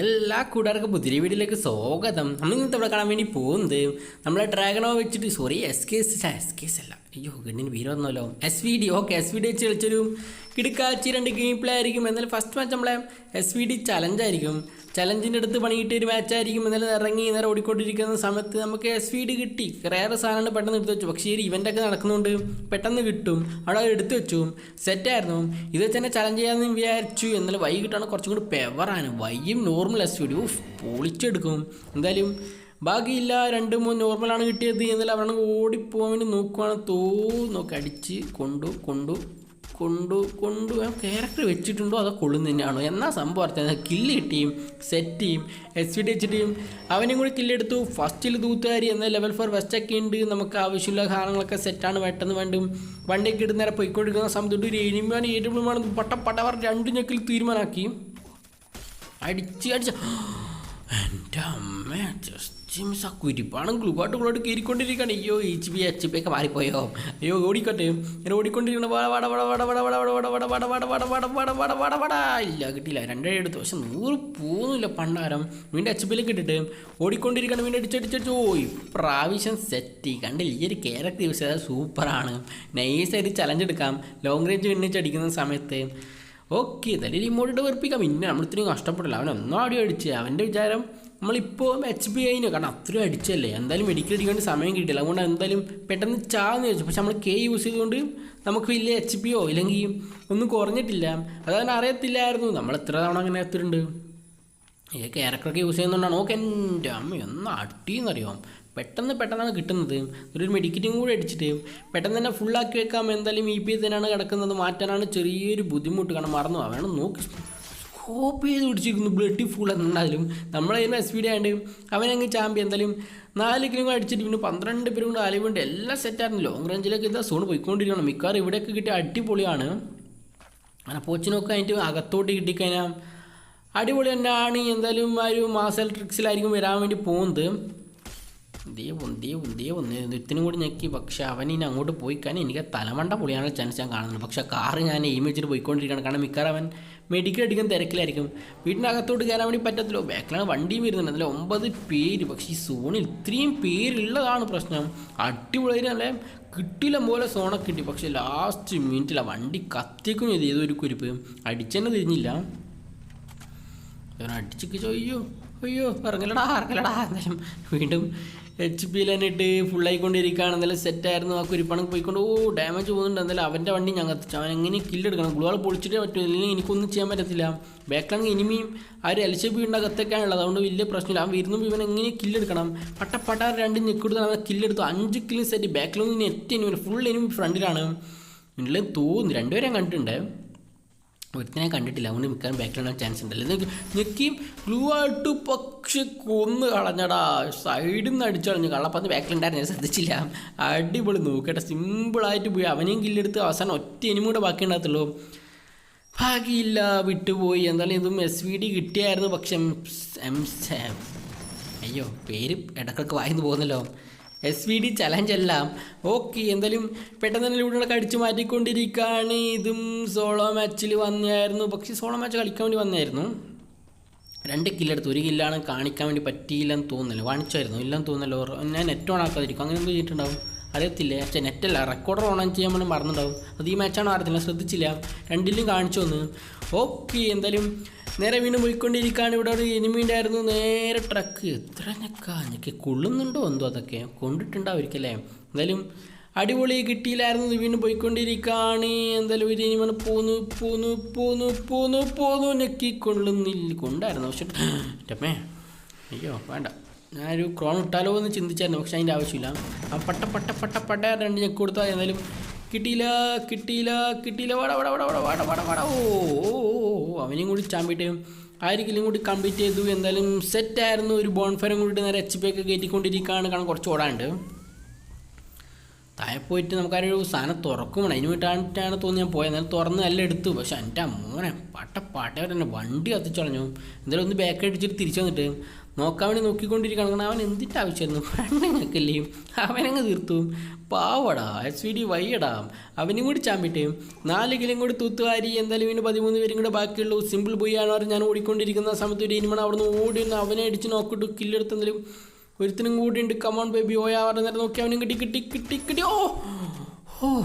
എല്ലാ കൂട്ടുകാർക്കും പുതിരി വീഡിയോയിലേക്ക് സ്വാഗതം. നമ്മൾ ഇന്നത്തെ ഇവിടെ കാണാൻ വേണ്ടി പോകുന്നത്? നമ്മളെ ഡ്രാഗണോ വെച്ചിട്ട് sorry S K S S K S അല്ല. അയ്യോ ഗണ്ണിന് പേര് വന്നല്ലോ S V D okay S V D വെച്ച് കളിച്ചൊരു കിടുക്കാച്ചി രണ്ട് ഗെയിം പ്ലേ ആയിരിക്കും. എന്നാലും ഫസ്റ്റ് മാച്ച് നമ്മളെ എസ് വി ഡി ചലഞ്ച് ആയിരിക്കും. ചലഞ്ചിന്റെ അടുത്ത് പണിയിട്ട് ഒരു മാച്ചായിരിക്കും എന്നാലും ഇറങ്ങി നേരെ ഓടിക്കൊണ്ടിരിക്കുന്ന സമയത്ത് നമുക്ക് എസ് വി ഡി കിട്ടി. റേറെ സാധനമാണ് പെട്ടെന്ന് എടുത്ത് വെച്ചു. പക്ഷേ ഈ ഇവന്റ് ഒക്കെ നടക്കുന്നതുകൊണ്ട് പെട്ടെന്ന് കിട്ടും. അവിടെ അവർ എടുത്ത് വെച്ചു. സെറ്റായിരുന്നു ഇത് വെച്ച് തന്നെ ചലഞ്ച് ചെയ്യാമെന്ന് വിചാരിച്ചു. എന്നാലും വൈകിട്ടാണ് കുറച്ചും കൂടി പെവറാണ് വൈയും നോർമൽ എസ് വി ഡി പൊളിച്ചെടുക്കും. എന്തായാലും ബാക്കിയില്ല രണ്ട് മൂന്ന് നോർമലാണ് കിട്ടിയത്. എന്നാലും അവരാണ് ഓടിപ്പോകാൻ വേണ്ടി നോക്കുവാണ്. തോ നോക്കി അടിച്ച് കൊണ്ടു കൊണ്ടു കൊണ്ടു കൊണ്ടു. ക്യാരക്ടർ വെച്ചിട്ടുണ്ടോ? അതോ കൊള്ളുന്ന തന്നെയാണോ? എന്നാ സംഭവം അർത്ഥം കില്ല് കിട്ടിയും സെറ്റ് ചെയ്യും എസ് വി ഡി വെച്ചിട്ടും. അവനും കൂടി കില്ലെടുത്തു ഫസ്റ്റിൽ തൂത്തുകാരി എന്ന ലെവൽ ഫോർ വെസ്റ്റൊക്കെ ഉണ്ട്. നമുക്ക് ആവശ്യമുള്ള കാരണങ്ങളൊക്കെ സെറ്റാണ് പെട്ടെന്ന് വേണ്ടും. വണ്ടിയൊക്കെ ഇട്ട് നേരെ പോയിക്കൊണ്ടിരിക്കുന്ന സമയത്ത് ഒരു എനിമാണ് ഏറ്റവും പട്ട പട്ടവർ രണ്ട് ഞെക്കിൽ തീരുമാനമാക്കി. അടിച്ച് അടിച്ച. എന്റെ അമ്മ ജസ്റ്റ് മിസ് ആ കുരിപ്പാണ് ഗ്ലൂവാട്ട് ഗ്ലൂവാട്ട് കയറിക്കൊണ്ടിരിക്കുകയാണ് അയ്യോ എച്ച് പി എച്ച് പി ഒക്കെ മാറിപ്പോയോ അയ്യോ ഓടിക്കട്ടെ ഇങ്ങനെ ഓടിക്കൊണ്ടിരിക്കണം വട വട വട വട വട വട വട വട വട വട വട വട വട വട വട വട ഇല്ല കിട്ടിയില്ല രണ്ടര എടുത്തു പക്ഷെ നൂറ് പോകുന്നില്ല പണ്ടാരം വീണ്ടും എച്ച് പിയിലേക്ക് ഇട്ടിട്ട് ഓടിക്കൊണ്ടിരിക്കണം വീണ്ടും അടിച്ചടിച്ചടിച്ച് ഓ ഇപ്രാവശ്യം സെറ്റ് കണ്ടില്ല ഈ ഒരു ക്യാരക്ടർ യൂസ് ചെയ്താൽ സൂപ്പറാണ് നൈസായിട്ട് ചലഞ്ച് എടുക്കാം ലോങ് റേഞ്ച് വിണ്ണിച്ചടിക്കുന്ന സമയത്ത് ഓക്കെ എന്തായാലും ഇമോട്ടിട്ട് വെറുപ്പിക്കാം. പിന്നെ നമ്മൾ ഇത്രയും കഷ്ടപ്പെടില്ല അവൻ ഒന്നും ആടി അടിച്ച്. അവന്റെ വിചാരം നമ്മളിപ്പോൾ എച്ച് പി ഐന് കാരണം അത്രയും അടിച്ചല്ലേ. എന്തായാലും മെഡിക്കൽ അടിക്കാൻ സമയം കിട്ടിയില്ല. അതുകൊണ്ട് എന്തായാലും പെട്ടെന്ന് ചാന്ന് ചോദിച്ചു പക്ഷെ നമ്മൾ കെ യൂസ് ചെയ്തുകൊണ്ട് നമുക്ക് വലിയ എച്ച് പിയോ ഇല്ലെങ്കിൽ ഒന്നും കുറഞ്ഞിട്ടില്ല. അതവൻ അറിയത്തില്ലായിരുന്നു. നമ്മൾ എത്ര തവണ അങ്ങനെ എത്തിയിട്ടുണ്ട്? ഈ ക്യാരക്ടറൊക്കെ യൂസ് ചെയ്യുന്നതുകൊണ്ടാണ്. ഓക്കെ എന്റെ അമ്മ ഒന്ന് അടിയെന്നറിയാം പെട്ടെന്ന് പെട്ടെന്നാണ് കിട്ടുന്നത്. ഒരു മെഡിക്കറ്റും കൂടി അടിച്ചിട്ട് പെട്ടെന്ന് തന്നെ ഫുള്ളാക്കി വെക്കാം. എന്തായാലും ഇ പി തന്നെയാണ് കിടക്കുന്നത്. മാറ്റാനാണ് ചെറിയൊരു ബുദ്ധിമുട്ട്. കാരണം മറന്നു വേണം നോക്കി. സ്കോപ്പ് ചെയ്ത് പിടിച്ചിരിക്കുന്നു. ബ്ലഡ് ഫുൾ എന്നാലും നമ്മളതിന് എസ് പി ഡി അവനങ്ങ് ചാമ്പി എന്തായാലും നാല് കിലോ അടിച്ചിട്ട് പിന്നെ പന്ത്രണ്ട് പേരും കൂടെ അലവുണ്ട് എല്ലാം സെറ്റായിരുന്നു ലോങ് റേഞ്ചിലേക്ക് ഇതാ സോൺ പോയിക്കൊണ്ടിരിക്കണം മിക്കവാറും ഇവിടെയൊക്കെ കിട്ടിയ അടിപൊളിയാണ്. അങ്ങനെ പോച്ചിനൊക്കെ അതിന്റെ അകത്തോട്ട് കിട്ടിക്കഴിഞ്ഞാൽ അടിപൊളി തന്നെയാണ്. എന്തായാലും ആ ഒരു മാസൽ ട്രിക്സിലായിരിക്കും വരാൻ വേണ്ടി പോകുന്നത്. ദേ ദൈവം ദൈവം നിത്തിനും കൂടി ഞെക്കി. പക്ഷെ അവൻ ഇനി അങ്ങോട്ട് പോയി കഴിഞ്ഞാൽ എനിക്ക് തലമണ്ട പൊളിയാനുള്ള ചാൻസ് ഞാൻ കാണുന്നുണ്ട്. പക്ഷേ കാർ ഞാൻ എയിം വെച്ചിട്ട് പോയിക്കൊണ്ടിരിക്കുകയാണ്. കാരണം മിക്കവാറും അവൻ മെഡിക്കൽ അടിക്കാൻ തിരക്കിലായിരിക്കും. വീട്ടിനകത്തോട്ട് കയറാൻ വേണ്ടി പറ്റത്തില്ലോ. ബാക്കിലാണ് വണ്ടിയും വരുന്നുണ്ട്. അതിൽ ഒമ്പത് പേര്. പക്ഷേ ഈ സോണിൽ ഇത്രയും പേരുള്ളതാണ് പ്രശ്നം. അടിപൊളി അല്ലെ കിട്ടില്ല പോലെ സോണൊക്കെ കിട്ടി. പക്ഷേ ലാസ്റ്റ് മിനിറ്റിലാണ് വണ്ടി കത്തിക്കും ചെയ്ത്. ഏതൊരു കുരിപ്പ്. അടിച്ചെന്നെ തിരിഞ്ഞില്ല. അടിച്ചു അയ്യോ അയ്യോ ഇറങ്ങലടാ ഇറങ്ങലടാ എന്നാലും വീണ്ടും എച്ച് പിയിൽ തന്നെ ഇട്ട് ഫുള്ളായിക്കൊണ്ടിരിക്കുകയാണ് എന്നാലും സെറ്റായിരുന്നു ആ കുരിപ്പണം പോയിക്കൊണ്ട് ഓ ഡാമേജ് പോകുന്നുണ്ട്. എന്നാലും അവന്റെ വണ്ടി ഞാൻ കത്തിച്ചു. അവൻ എങ്ങനെ കില്ലെടുക്കണം ഗ്ലുവാൾ പൊളിച്ചിട്ടേ പറ്റും. ഇല്ലെങ്കിൽ എനിക്കൊന്നും ചെയ്യാൻ പറ്റത്തില്ല. ബാക്കിലാണെങ്കിൽ ഇനിയും ആ ഒരു എൽ സി ബി അതുകൊണ്ട് വലിയ പ്രശ്നമില്ല. അവൻ വരുന്നു ഇവൻ എങ്ങനെ കില്ലെടുക്കണം പട്ടപ്പട്ട രണ്ട് ഞെക്കെടുത്ത് അവൻ കില്ലെടുത്തു അഞ്ച് കില്ലും സെറ്റ് ബാക്കിലൊന്നും ഇനി എറ്റ് ഇനി ഫുൾ എനിമി ഫ്രണ്ടിലാണ് ഇതിൽ തോന്നുന്നു രണ്ടുപേരും കണ്ടിട്ടുണ്ട്. ഒരുത്തിനെ കണ്ടിട്ടില്ല. അവന് മിക്കാൻ ബാക്കിലുള്ള ചാൻസ് ഉണ്ടല്ലോ. ഞെക്കിയും ഗ്ലൂ ആയിട്ട് പക്ഷെ കൊന്ന് കളഞ്ഞടാ. സൈഡിൽ നിന്ന് അടിച്ചു കളഞ്ഞു. കള്ളപ്പന്ന് ബാക്കിലുണ്ടായിരുന്നു ഞാൻ ശ്രദ്ധിച്ചില്ല. അടിപൊളി നോക്കട്ടെ സിമ്പിളായിട്ട് പോയി. അവനെയും കില്ലെടുത്ത് അവസാനം ഒറ്റ കൂടെ ബാക്കി ഉണ്ടാകത്തുള്ളൂ. ഭാഗ്യമില്ല വിട്ടുപോയി. എന്തായാലും ഇതും എസ് വി ഡി കിട്ടിയായിരുന്നു. പക്ഷെ എം അയ്യോ പേര് ഇടക്കൊക്കെ വായിന്ന് പോകുന്നല്ലോ. എസ് വി ഡി ചലഞ്ച് എല്ലാം. ഓക്കെ എന്തായാലും പെട്ടെന്ന് തന്നെ ഇവിടെ അടിച്ചു മാറ്റിക്കൊണ്ടിരിക്കുകയാണ്. ഇതും സോളോ മാച്ചിൽ വന്നായിരുന്നു പക്ഷേ സോളോ മാച്ച് കളിക്കാൻ വേണ്ടി വന്നായിരുന്നു രണ്ട് കില്ലെടുത്ത് ഒരു കില്ലാണ് കാണിക്കാൻ വേണ്ടി പറ്റിയില്ലെന്ന് തോന്നുന്നില്ല. കാണിച്ചായിരുന്നു ഇല്ലെന്ന് തോന്നുന്നല്ലോ. ഞാൻ നെറ്റ് ഓൺ ആക്കാതിരിക്കും. അങ്ങനെ എന്തോ ചെയ്തിട്ടുണ്ടാവും. അറിയത്തില്ല? പക്ഷേ നെറ്റല്ല റെക്കോർഡർ ഓൺ ചെയ്യാൻ വേണ്ടി മറന്നിട്ടുണ്ടാവും അത് ഈ മാച്ചാണോ അറിയത്തില്ല ശ്രദ്ധിച്ചില്ല. രണ്ടിലും കാണിച്ചു വന്ന് ഓക്കെ എന്തായാലും നേരെ വീണ്ടും പോയിക്കൊണ്ടിരിക്കുകയാണ്. ഇവിടെ ഒരു എനിമി ഉണ്ടായിരുന്നു. നേരെ ട്രക്ക് എത്ര ഞെക്കാ. കൊള്ളുന്നുണ്ടോ എന്തോ അതൊക്കെ? കൊണ്ടിട്ടുണ്ടാവുമായിരിക്കല്ലേ എന്തായാലും അടിപൊളി കിട്ടിയില്ലായിരുന്നു. വീണ്ടും പോയിക്കൊണ്ടിരിക്കുകയാണ്. എന്തായാലും ഒരു ഇനിമണ് പോന്നു പോന്നു പോന്നു പോന്നു പോന്നു. ഞെക്കി കൊള്ളുന്നില്ല കൊണ്ടായിരുന്നു. പക്ഷെ അയ്യോ വേണ്ട. ഞാനൊരു ക്രോൺ ഇട്ടാലോ എന്ന് ചിന്തിച്ചായിരുന്നു പക്ഷെ അതിന്റെ ആവശ്യമില്ല. ആ പട്ട പട്ട പട്ട പട്ട രണ്ട് ഞെക്ക് കൊടുത്താൽ എന്തായാലും കിട്ടിയില്ല കിട്ടിയില്ല കിട്ടിയില്ല. വട വട വട വട വട വട വട. ഓ അവനെയും കൂടി ചാമ്പിട്ട് ആയിരിക്കലും കൂടി കംപ്ലീറ്റ് ചെയ്തു. എന്തായാലും സെറ്റായിരുന്നു ഒരു ബോൺഫയറും കൂടി നേരെ എച്ച് പി ഒക്കെ കയറ്റിക്കൊണ്ടിരിക്കുകയാണ്. കാരണം കുറച്ച് ഓടാണ്ട് താഴെ പോയിട്ട് നമുക്കൊരു സാധനം തുറക്കുമ്പോൾ അതിന് വേണ്ടിയിട്ടാണ് തോന്നി ഞാൻ പോയത്. എന്നാലും തുറന്ന് എല്ലാം എടുത്തു. പക്ഷെ എന്റെ മോനെ പട്ട പാട്ടവർ തന്നെ വണ്ടി കത്തിച്ചളഞ്ഞു എന്തായാലും ഒന്ന് ബാക്ക് അടിച്ചിട്ട് തിരിച്ചു വന്നിട്ട് നോക്കാൻ വേണ്ടി നോക്കിക്കൊണ്ടിരിക്കണം അവൻ എന്തിന്റെ ആവശ്യമായിരുന്നു? പെണ്ണുങ്ങൾക്കല്ലേ അവനങ്ങ് തീർത്തു. പാവടാ എസ് വി ഡി വയ്യടാ. അവനും കൂടി ചാമ്പിട്ട് നാല് കിലും കൂടി തൂത്തുവാരി. എന്തായാലും ഇവന് പതിമൂന്ന് പേരും കൂടെ ബാക്കിയുള്ളൂ. സിമ്പിൾ ബോയ് ആണ് ഞാൻ ഓടിക്കൊണ്ടിരിക്കുന്ന സമയത്ത് ഒരു ഇനിമണ അവിടെ നിന്ന് ഓടി അവനെ അടിച്ച് നോക്കിട്ട് കില്ലെടുത്തെന്തെങ്കിലും ഒരുത്തിനും കൂടി ഉണ്ട് കമോൺ ബേബി ഓയാ പറഞ്ഞ നേരം നോക്കി അവനും കിട്ടി കിട്ടി കിട്ടി കിട്ടി. ഓ ഓ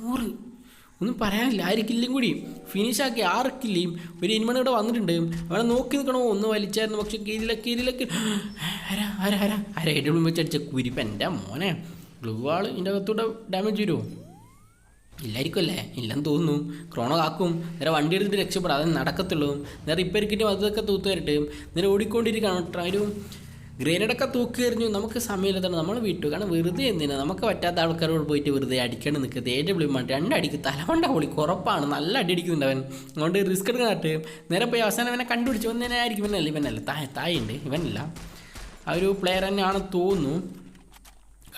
നൂറ് ഒന്നും പറയാനില്ല. ആര് കില്ലും കൂടി ഫിനിഷാക്കി ആറ് കില്ലിയും ഒരു ഇനിമണി ഇവിടെ വന്നിട്ടുണ്ട്. അവനെ നോക്കി നിൽക്കണോ? ഒന്ന് വലിച്ചായിരുന്നു. പക്ഷെ കീരില കീരിലൊക്കെ ആരാ ആരാ ആരാ ആരാ ഏറ്റവും വെച്ച് അടിച്ച കുരിപ്പ്. എന്റെ മോനെ ഗ്ലൂ ആൾ ഇതിന്റെ അകത്തൂടെ ഡാമേജ് വരുമോ ഇല്ലായിരിക്കും അല്ലേ? ഇല്ലെന്ന് തോന്നുന്നു. ക്രോണോ കാക്കും. നേരെ വണ്ടി എടുത്തിട്ട് രക്ഷപ്പെടാം. അതെ നടക്കത്തുള്ളൂ. നേരെ ഇപ്പം അതൊക്കെ തൂത്തു വരട്ടെ. നേരെ ഓടിക്കൊണ്ടിരിക്കുകയാണ്. ട്ര- ഒരു ഗ്രേനഡൊക്കെ തൂക്കി എറിഞ്ഞു. നമുക്ക് തന്നെ. നമ്മൾ വിട്ടു. കാരണം വെറുതെ എന്തിനാ? നമുക്ക് പറ്റാത്ത ആൾക്കാരോട് പോയിട്ട് വെറുതെ അടിക്കണം നിൽക്കുക ഡബ്ല്യു വിളിമാട്ട് രണ്ടടിക്ക് തലമണ്ട പൊളി. കുറപ്പാണ്. നല്ല അടി അടിക്കുന്നുണ്ട് അവൻ അതുകൊണ്ട് റിസ്ക് എടുക്കാനായിട്ട് നേരെ പോയി അവസാനം അവനെ കണ്ടുപിടിച്ച് വന്നതിനെ ആയിരിക്കും ഇവനല്ല? ഇവനല്ല? തായ തായുണ്ട് ഇവനല്ല. ആ ഒരു പ്ലെയർ തന്നെയാണെന്ന് തോന്നുന്നു.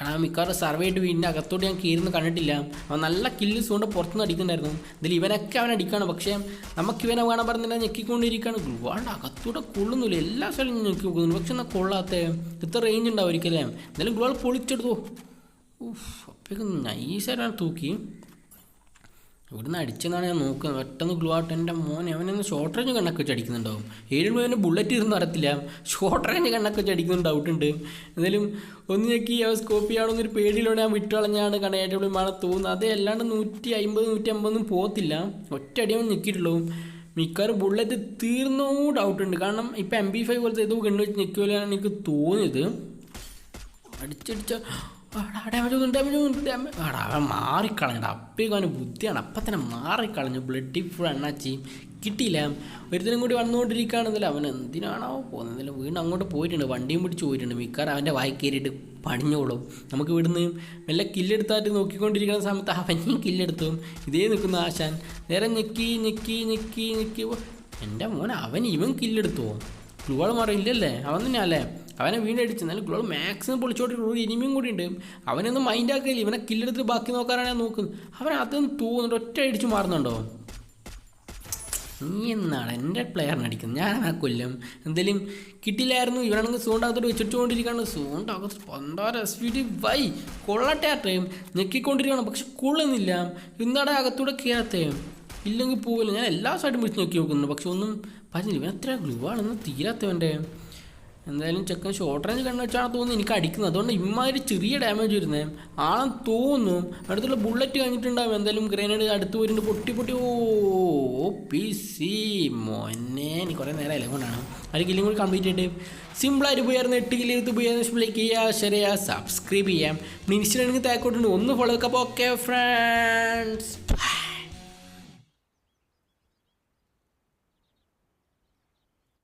കാരണം മിക്കവാറും സർവേ ആയിട്ട് വീടിന്റെ അകത്തോട്ട് ഞാൻ കീറുന്ന കണ്ടിട്ടില്ല. അവൻ നല്ല കില്ലിസ് കൊണ്ട് പുറത്തുനിന്ന് അടിക്കുന്നുണ്ടായിരുന്നു. ഇതിൽ ഇവനൊക്കെ അവൻ അടിക്കുകയാണ് പക്ഷേ നമുക്ക് ഇവനെ വേണം പറഞ്ഞില്ല ഞെക്കിക്കൊണ്ടിരിക്കുകയാണ്. ഒരുപാട് അകത്തൂടെ കൊള്ളുന്നില്ല. എല്ലാ സ്ഥലവും ഞെക്കി നോക്കുന്നു പക്ഷെ എന്നാൽ കൊള്ളാത്ത? ഇത്ര റേഞ്ച് ഉണ്ടാവും ഒരിക്കലേ. എന്തായാലും ഗ്ലുവാൾ പൊളിച്ചെടുത്തു. ഊഫ് അപ്പോഴേക്കും നൈസായിട്ടാണ് തൂക്കി. ഇവിടുന്ന് അടിച്ചെന്നാണ് ഞാൻ നോക്കുന്നത് പെട്ടെന്ന് ഗ്ലൂ ആട്ട് എന്റെ മോനെ. അവനൊന്ന് ഷോർട്ട് റേഞ്ച് കണ്ണൊക്കെ വെച്ച് അടിക്കുന്നുണ്ടാവും. ഏഴ് അവന് ബുള്ളറ്റ് ഇരുന്ന് അറിയത്തില്ല ഷോർട്ട് റേഞ്ച് കണ്ണൊക്കെ വെച്ച് അടിക്കുന്ന ഡൗട്ട് ഉണ്ട്. എന്തായാലും ഒന്ന് ഞെക്കി അവ സ്കോപ്പ് ഒരു പേടിയിലൂടെ ഞാൻ വിട്ടുകളഞ്ഞാണ് മഴ തോന്നുന്നത്. അതേ അല്ലാണ്ട് നൂറ്റി അമ്പത് നൂറ്റി അമ്പതൊന്നും പോകത്തില്ല. ഒറ്റ അടി അവൻ ഞെക്കിയിട്ടുള്ളൂ. മിക്കവാറും ബുള്ളറ്റ് തീർന്നോ ഡൗട്ട് ഉണ്ട്. കാരണം ഇപ്പം എം ബി ഫൈവ് പോലത്തെ ഏതോ കണ്ണു വെച്ച് ഞെക്കുമല്ലാണ് എനിക്ക് തോന്നിയത്. അടിച്ചടിച്ച ഡാമേജ് അപ്പേക്കാനും ബുദ്ധിയാണ്. അപ്പം തന്നെ മാറിക്കളഞ്ഞു. ബ്ലഡ് ഫുൾ അണ്ണാച്ചിയും കിട്ടിയില്ല. ഒരുത്തിനും കൂടി വന്നുകൊണ്ടിരിക്കുകയാണെന്നല്ലോ. അവൻ എന്തിനാണോ പോകുന്നത്? എന്തായാലും വീണ്ടും അങ്ങോട്ട് പോയിട്ടുണ്ട്. വണ്ടിയും പിടിച്ച് പോയിട്ടുണ്ട്. മിക്കാറ് അവന്റെ വായി കയറിയിട്ട് പണിഞ്ഞോളും. നമുക്ക് ഇവിടുന്ന് മെല്ലെ കില്ലെടുത്തായിട്ട് നോക്കിക്കൊണ്ടിരിക്കുന്ന സമയത്ത് അവനെയും കില്ലെടുത്തു. ഇതേ നിൽക്കുന്ന ആശാൻ. നേരെ ഞെക്കി ഞെക്കി ഞെക്കി ഞെക്കി. എന്റെ മോൻ അവൻ ഇവൻ കില്ലെടുത്തോ. ഗ്ലുവാൾ മാറിയില്ലല്ലേ? അവൻ തന്നെയല്ലേ അവനെ വീണ്ടടിച്ച് നല്ല ഗ്ലോൾ മാക്സിമം പൊളിച്ചോട്ടിട്ട് ഒരു ഇനിമയും കൂടി ഉണ്ട്. അവനൊന്നും മൈൻഡ് ആക്കില്ല ഇവനെ കില്ലെടുത്ത് ബാക്കി നോക്കാനാണ് നോക്കുന്നത്. അവൻ അതൊന്നും തോന്നുന്നുണ്ട് ഒറ്റ അടിച്ച് മാറുന്നുണ്ടോ? നീ എന്നാണ് എന്റെ പ്ലെയറിനെ അടിക്കുന്നത്? ഞാൻ ആ കൊല്ലം. എന്തെങ്കിലും കിട്ടില്ലായിരുന്നു. ഇവനാണെങ്കിൽ സൂണ്ടകത്തോട്ട് വെച്ചിട്ടുകൊണ്ടിരിക്കുകയാണ്. സൂണ്ടകത്ത് പണ്ടാറ് എസ് വി ഡി വൈ. കൊള്ളട്ടെ ആ ടൈം ഞെക്കിക്കൊണ്ടിരിക്കണം പക്ഷെ കൊള്ളുന്നില്ല. ഇന്നാടെ അകത്തൂടെ കയറത്തെ ഇല്ലെങ്കിൽ പോവില്ല. ഞാൻ എല്ലാ സൈഡും വിളിച്ച് നോക്കി നോക്കുന്നു പക്ഷെ ഒന്നും പറഞ്ഞില്ല. ഇവൻ എത്ര ഗ്ലൂ ആണെന്ന് തീരാത്തവന്റെ. എന്തായാലും ചെക്കൻ ഷോർട്ട് റേഞ്ച് കണ്ണു വെച്ചാണ് തോന്നുന്നു എനിക്ക് അടിക്കുന്നത്. അതുകൊണ്ട് ഇമ്മാതിരി ചെറിയ ഡാമേജ് വരുന്നത് ആണെന്ന് തോന്നുന്നു അടുത്തുള്ള ബുള്ളറ്റ് കഴിഞ്ഞിട്ടുണ്ടാവും. എന്തായാലും ഗ്രനേഡ് അടുത്ത് വരുന്നുണ്ട് പൊട്ടി പൊട്ടി. ഓ പി സി മോനെ എനിക്ക് കുറേ നേരമല്ലേ കൊണ്ടാണ്. ഒരു കില്ലും കൂടി കംപ്ലീറ്റ് ആയിട്ട് സിമ്പിളായിട്ട് പോയായിരുന്നു. എട്ട് കിലോ എടുത്ത് പോയി ലൈക്ക് ചെയ്യുക ഷെയർ ചെയ്യുക സബ്സ്ക്രൈബ് ചെയ്യാം ഇൻസ്റ്റാണെങ്കിൽ താക്കോട്ടുണ്ട് ഒന്ന് ഫോളോ ഒക്കെ അപ്പോൾ ഓക്കെ ഫ്രണ്ട്സ്